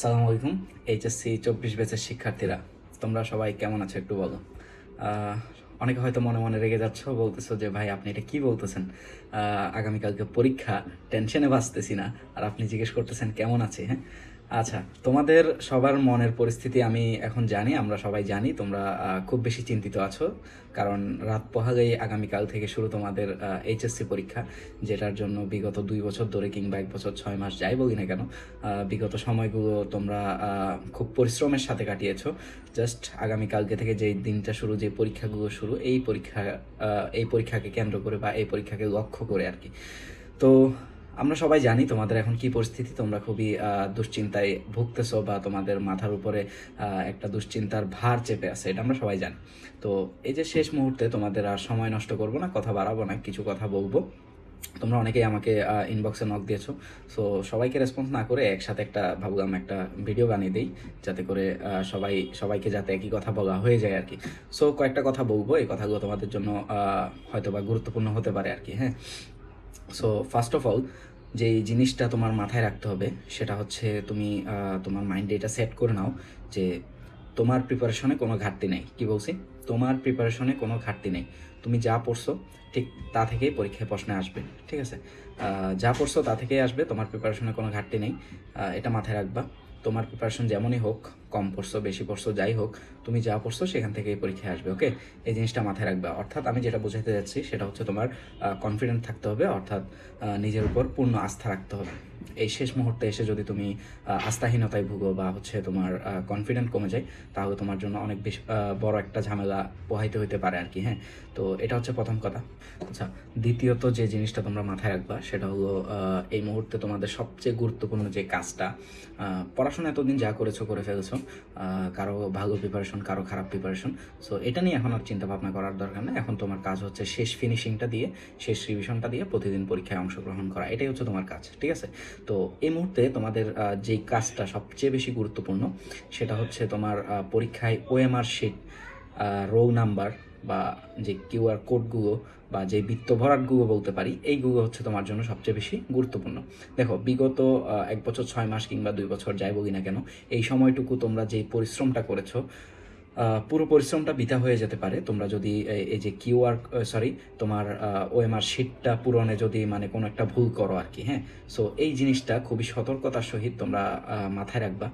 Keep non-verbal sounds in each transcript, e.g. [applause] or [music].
সালাম আলাইকুম, এইচএসসি চব্বিশ ব্যাচের শিক্ষার্থীরা। তোমরা সবাই কেমন আছো একটু বলো। অনেকে হয়তো মনে মনে রেগে যাচ্ছ, বলতেছো যে, ভাই, আপনি এটা কি বলতেছেন? আগামীকালকে পরীক্ষা, টেনশনে বাঁচতেছি না। আর আপনি জিজ্ঞেস করতেছেন, কেমন আছে? হ্যাঁ। আচ্ছা তোমাদের সবার মনের পরিস্থিতি আমি এখন জানি, আমরা সবাই জানি, তোমরা খুব বেশি চিন্তিত আছো, কারণ রাত পোহালেই আগামীকাল থেকে শুরু তোমাদের এইচএসসি পরীক্ষা, যেটার জন্য বিগত দুই বছর ধরে কিংবা এক বছর ছয় মাস যাই বলি না কেন বিগত সময়গুলো তোমরা খুব পরিশ্রমের সাথে কাটিয়েছো জাস্ট আগামীকালকে থেকে যেই দিনটা শুরু যে পরীক্ষাগুলো শুরু, এই পরীক্ষা এই পরীক্ষাকে কেন্দ্র করে বা এই পরীক্ষাকে লক্ষ্য করে আর কি। তো আমরা সবাই জানি তোমাদের এখন কি পরিস্থিতি, তোমরা খুবই দুশ্চিন্তায় ভুগতেছো বা তোমাদের মাথার উপরে একটা দুশ্চিন্তার ভার চেপে আছে, এটা আমরা সবাই জানি। তো এই যে শেষ মুহূর্তে তোমাদের আর সময় নষ্ট করব না, কথা বাড়াবো না, কিছু কথা বলব। তোমরা অনেকেই আমাকে ইনবক্সে নক দিয়েছ। সো সবাইকে রেসপন্স না করে একসাথে একটা, ভাবলাম একটা ভিডিও বানিয়ে দিই, যাতে করে সবাই, সবাইকে যাতে একই কথা বলা হয়ে যায় আর কি। সো কয়েকটা কথা বলব, এই কথাগুলো তোমাদের জন্য হয়তো বা গুরুত্বপূর্ণ হতে পারে আর কি হ্যাঁ। সো ফার্স্ট অফ অল যে এই জিনিসটা তোমার মাথায় রাখতে হবে, সেটা হচ্ছে তুমি তোমার মাইন্ডে এটা সেট করে নাও যে তোমার প্রিপারেশনে কোনো ঘাটতি নেই। কি বলছি? তোমার প্রিপারেশনে কোনো ঘাটতি নেই। তুমি যা পড়ছো, ঠিক তা থেকেই পরীক্ষায় প্রশ্নে আসবে, ঠিক আছে? যা পড়ছো তা থেকেই আসবে, তোমার প্রিপারেশনে কোনো ঘাটতি নেই। এটা মাথায় রাখবা। তোমার প্রিপারেশন যেমনই হোক কম পড়ছো, বেশি পড়ছো, যাই হোক, তুমি যা পড়ছো সেখান থেকেই পরীক্ষায় আসবে, ওকে? এই জিনিসটা মাথায় রাখবে। অর্থাৎ আমি যেটা বোঝাতে যাচ্ছি সেটা হচ্ছে তোমার কনফিডেন্ট থাকতে হবে, অর্থাৎ নিজের উপর পূর্ণ আস্থা রাখতে হবে। এই শেষ মুহূর্তে এসে যদি তুমি আস্থাহীনতায় ভুগো বা হচ্ছে তোমার কনফিডেন্ট কমে যায়, তাহলে তোমার জন্য অনেক বেশি বড় একটা ঝামেলা পোহাইতে হইতে পারে আর কি হ্যাঁ? তো এটা হচ্ছে প্রথম কথা। আচ্ছা দ্বিতীয়ত যে জিনিসটা তোমরা মাথায় রাখবা সেটা হলো এই মুহূর্তে তোমাদের সবচেয়ে গুরুত্বপূর্ণ যে কাজটা পড়াশোনা এতদিন যা করেছ, করে ফেলেছো কারও ভালো প্রিপারেশন কারও খারাপ প্রিপারেশন সো এটা নিয়ে এখন আর চিন্তা ভাবনা করার দরকার নেই। এখন তোমার কাজ হচ্ছে শেষ ফিনিশিংটা দিয়ে, শেষ রিভিশনটা দিয়ে প্রতিদিন পরীক্ষায় অংশগ্রহণ করা। এটাই হচ্ছে তোমার কাজ, ঠিক আছে? তো এই মুহূর্তে তোমাদের যেই কাজটা সবচেয়ে বেশি গুরুত্বপূর্ণ, সেটা হচ্ছে তোমার পরীক্ষায় ওএমআর শিট রো নাম্বার বা যে কিউআর কোডগুলো বা যে বৃত্ত ভরাটগুলো বলতে পারি এইগুলো হচ্ছে তোমার জন্য সবচেয়ে বেশি গুরুত্বপূর্ণ। দেখো, বিগত এক বছর, ছয় মাস কিংবা দুই বছর যাই বলি না কেন, এই সময়টুকু তোমরা যে পরিশ্রমটা করেছ পুরো পরিশ্রমটা বৃথা হয়ে যেতে পারে। তোমরা যদি এই যে কিউআর সরি তোমার ওএমআর শিটটা পূরণে যদি মানে কোনো একটা ভুল করো আর কি হ্যাঁ? সো এই জিনিসটা খুবই সতর্কতার সহিত তোমরা মাথায় রাখবা।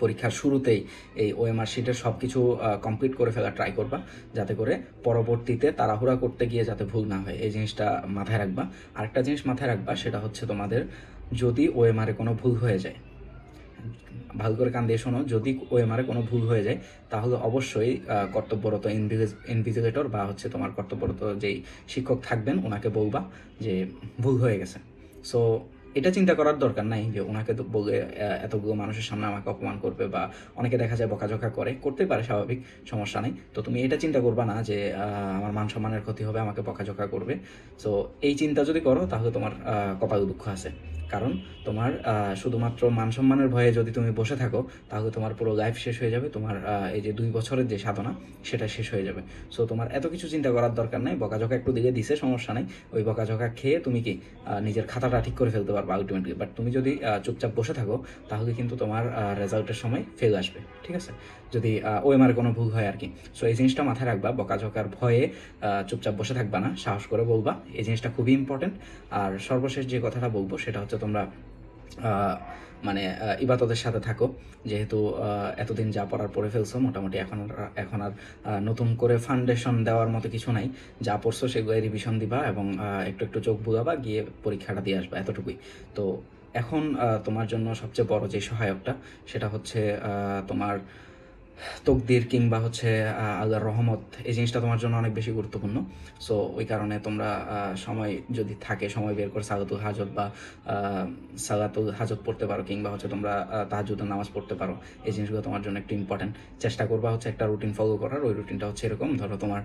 পরীক্ষার শুরুতেই এই ওএমআর শিটের সব কিছু কমপ্লিট করে ফেলা ট্রাই করবা, যাতে করে পরবর্তীতে তাড়াহুড়া করতে গিয়ে যাতে ভুল না হয়। এই জিনিসটা মাথায় রাখবা। আরেকটা জিনিস মাথায় রাখবা, সেটা হচ্ছে তোমাদের যদি ওএমআরে কোনো ভুল হয়ে যায়, ভালো করে কান দিয়ে শোনো, যদি ওএমআরে কোনো ভুল হয়ে যায়, তাহলে অবশ্যই কর্তব্যরত ইনভিজিলেটর বা হচ্ছে তোমার কর্তব্যরত যেই শিক্ষক থাকবেন, ওনাকে বলবা যে ভুল হয়ে গেছে। সো এটা চিন্তা করার দরকার নাই যে ওনাকে তো বলে এতগুলো মানুষের সামনে আমাকে অপমান করবে বা অনেকে দেখা যায় বকাঝকা করে, করতে পারে স্বাভাবিক, সমস্যা নেই। তো তুমি এটা চিন্তা করবা না যে আমার মান সম্মানের ক্ষতি হবে, আমাকে বকাঝকা করবে। সো এই চিন্তা যদি করো, তাহলে তোমার কপাল দুঃখ আছে। কারণ তোমার শুধুমাত্র মান সম্মানের ভয়ে যদি তুমি বসে থাকো, তাহলে তোমার পুরো লাইফ শেষ হয়ে যাবে, তোমার এই যে দুই বছরের যে সাধনা, সেটা শেষ হয়ে যাবে। সো তোমার এত কিছু চিন্তা করার দরকার নাই, বকাঝকা একটু দিকে দিছে, সমস্যা নাই। ওই বকাঝকা খেয়ে তুমি কি নিজের খাতাটা ঠিক করে ফেলতে পারবে আলটিমেটলি বাট তুমি যদি চুপচাপ বসে থাকো, তাহলে কিন্তু তোমার রেজাল্টের সময় ফেল আসবে, ঠিক আছে? যদি ওএমআর কোনো ভুল হয় আর কি সো এই জিনিসটা মাথায় রাখবা, বকাঝকার ভয়ে চুপচাপ বসে থাকবা না, সাহস করে বলবা। এই জিনিসটা খুবই ইম্পর্টেন্ট আর সর্বশেষ যে কথাটা বলব, সেটা হচ্ছে তোমরা মানে ইবাদতের সাথে থাকো। যেহেতু এতদিন যা পড়ার পড়ে ফেলছো, মোটামুটি এখন এখন আর নতুন করে ফাউন্ডেশন দেওয়ার মতো কিছু নাই। যা পড়ছো সেগুলো রিভিশন দিবা এবং একটু একটু চোখ বুলাবা, গিয়ে পরীক্ষাটা দিয়ে আসবা, এতটুকুই। তো এখন তোমার জন্য সবচেয়ে বড় যে সহায়কটা, সেটা হচ্ছে তোমার তকদির কিংবা হচ্ছে আল্লাহর রহমত, এই জিনিসটা তোমার জন্য অনেক বেশি গুরুত্বপূর্ণ। সো ওই কারণে তোমরা সময় যদি থাকে, সময় বের করে সালাতুল হাজত বা সালাতুল হাজত পড়তে পারো কিংবা হচ্ছে তোমরা তাহাজুদের নামাজ পড়তে পারো, এই জিনিসগুলো তোমার জন্য একটু ইম্পর্টেন্ট চেষ্টা করবা হচ্ছে একটা রুটিন ফলো করার, ওই রুটিনটা হচ্ছে এরকম, ধরো তোমার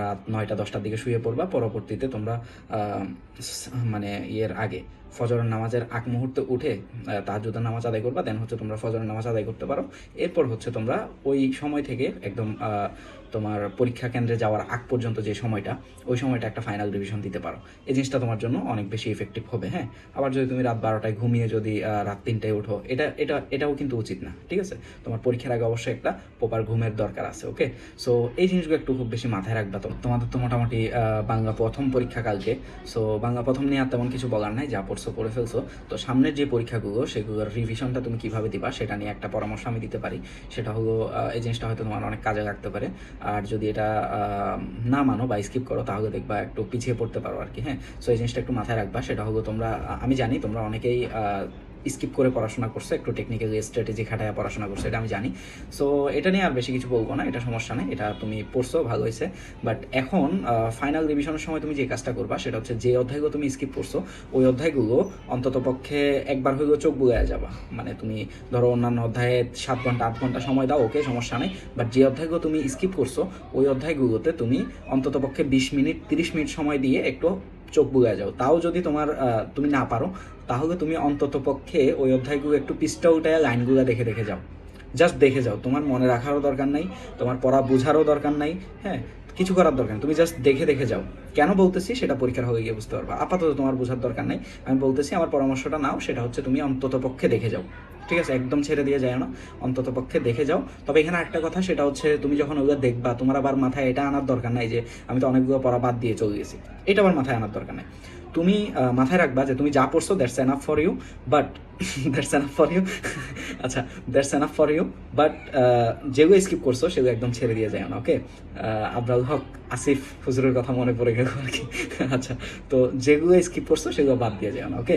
রাত নয়টা দশটার দিকে শুয়ে পড়বা, পরবর্তীতে তোমরা মানে ইয়ের আগে ফজরের নামাজের আগ মুহূর্তে উঠে তাহাজুদের নামাজ আদায় করবা দেন হচ্ছে তোমরা ফজর নামাজ আদায় করতে পারো। এরপর হচ্ছে তোমরা ওই সময় থেকে একদম তোমার পরীক্ষা কেন্দ্রে যাওয়ার আগ পর্যন্ত যে সময়টা, ওই সময়টা একটা ফাইনাল রিভিশন দিতে পারো। এই জিনিসটা তোমার জন্য অনেক বেশি ইফেক্টিভ হবে হ্যাঁ? আবার যদি তুমি রাত বারোটায় ঘুমিয়ে যদি রাত তিনটায় উঠো এটা এটা, এটাও কিন্তু উচিত না, ঠিক আছে? তোমার পরীক্ষার আগে অবশ্যই একটা প্রপার ঘুমের দরকার আছে ওকে সো এই জিনিসগুলো একটু খুব বেশি মাথায় রাখবা তো। তোমাদের তো মোটামুটি বাংলা প্রথম পরীক্ষা কালকে সো বাংলা প্রথম নিয়ে আর তেমন কিছু বলার নাই, যা পড়ছো, পড়ে ফেলছো। তো সামনের যে পরীক্ষাগুলো, সেগুলোর রিভিশনটা তুমি কীভাবে দিবা, সেটা নিয়ে একটা পরামর্শ আমি দিতে পারি। সেটা হলো এই জিনিসটা হয়তো তোমার অনেক কাজে লাগতে পারে। আর যদি এটা না মানো বা স্কিপ করো, তাহলে দেখবা একটু পিছিয়ে পড়তে পারো আর কি হ্যাঁ? সো এই জিনিসটা একটু মাথায় রাখবা, সেটা হলো তোমরা আমি জানি তোমরা অনেকেই স্কিপ করে পড়াশোনা করছ, একটু টেকনিক্যাল স্ট্র্যাটেজি খাটায় পড়াশোনা করছে, এটা আমি জানি। সো এটা নিয়ে আর বেশি কিছু বলব না, এটা সমস্যা নেই, এটা তুমি পড়ছো, ভালো হয়েছে। বাট এখন ফাইনাল রিভিশনের সময় তুমি যে কাজটা করবা, সেটা হচ্ছে যে অধ্যায়গুলো তুমি স্কিপ করছ, ওই অধ্যায়গুলো অন্তত পক্ষে একবার হইলেও চোখ বুয়ে যাবা। মানে তুমি ধরো অন্যান্য অধ্যায়ে সাত ঘণ্টা, আট ঘণ্টা সময় দাও, ওকে, সমস্যা নেই। বাট যে অধ্যায়গুলো তুমি স্কিপ করছ, ওই অধ্যায়গুলোতে তুমি অন্তত পক্ষে বিশ মিনিট, তিরিশ মিনিট সময় দিয়ে একটু চোখ বুগায় যাও। তাও যদি তোমার তুমি না পারো, তাহলে তুমি অন্তত পক্ষে ওই অধ্যায়গুলো একটু পিসটা উঠায় লাইনগুলো দেখে দেখে যাও। জাস্ট দেখে যাও। তোমার মনে রাখারও দরকার নাই, তোমার পড়া বোঝারও দরকার নাই হ্যাঁ কিছু করার দরকার তুমি জাস্ট দেখে দেখে যাও। কেন বলতেছি? সেটা পরীক্ষার হয়ে গিয়ে বুঝতে পারবা। আপাতত তোমার বোঝার দরকার নেই। আমি বলতেছি, আমার পরামর্শটা নাও। সেটা হচ্ছে তুমি অন্তত পক্ষে দেখে যাও। ঠিক আছে, একদম ছেড়ে দিয়ে যায় না, অন্তত পক্ষে দেখে যাও। তবে এখানে একটা কথা, সেটা হচ্ছে তুমি যখন ওগুলো দেখবা, তোমার আবার মাথায় এটা আনার দরকার নাই যে আমি তো অনেকগুলো পড়া বাদ দিয়ে চলে গেছি। এটা আবার মাথায় আনার দরকার নাই। তুমি মাথায় রাখবা যে তুমি যা পড়ছো that's enough for you but that's enough for you আচ্ছা that's enough for you but যেগুলো স্কিপ করছ, সেগুলো একদম ছেড়ে দিয়ে যায় না ওকে আবরাল হক, আসিফ হুজুরের কথা মনে পড়ে গেল আর কি। [laughs] আচ্ছা তো যেগুলো স্কিপ করছ, সেগুলো বাদ দিয়ে যায় না ওকে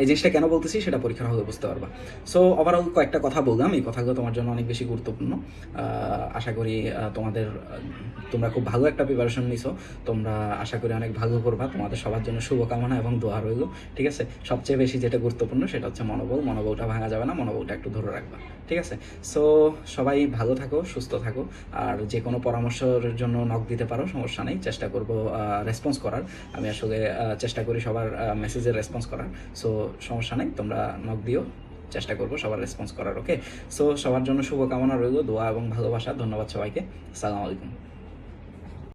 এই জিনিসটা কেন বলতেছি সেটা পরীক্ষার হলে বুঝতে পারবা। সো ওভারঅল কয়েকটা কথা বললাম, এই কথাগুলো তোমার জন্য অনেক বেশি গুরুত্বপূর্ণ। আশা করি তোমাদের, তোমরা খুব ভালো একটা প্রিপারেশন নিছো। তোমরা আশা করি অনেক ভালো করবা। তোমাদের সবার জন্য শুভকামনা এবং দোয়া রইল, ঠিক আছে? সবচেয়ে বেশি যেটা গুরুত্বপূর্ণ সেটা হচ্ছে মনোবল। মনোবলটা ভাঙা যাবে না, মনোবলটা একটু ধরে রাখবা, ঠিক আছে? সো সবাই ভালো থাকো, সুস্থ থাকো। আর যে কোনো পরামর্শের জন্য নক দিতে পারো, সমস্যা নেই। চেষ্টা করব রেসপন্স করার। আমি আসলে চেষ্টা করি সবার মেসেজের রেসপন্স করার। সো সমস্যা নেই, তোমরা নক দিও, চেষ্টা করব সবার রেসপন্স করার ওকে সো সবার জন্য শুভকামনা রইল, দোয়া এবং ভালোবাসা, ধন্যবাদ সবাইকে, আসসালামু আলাইকুম।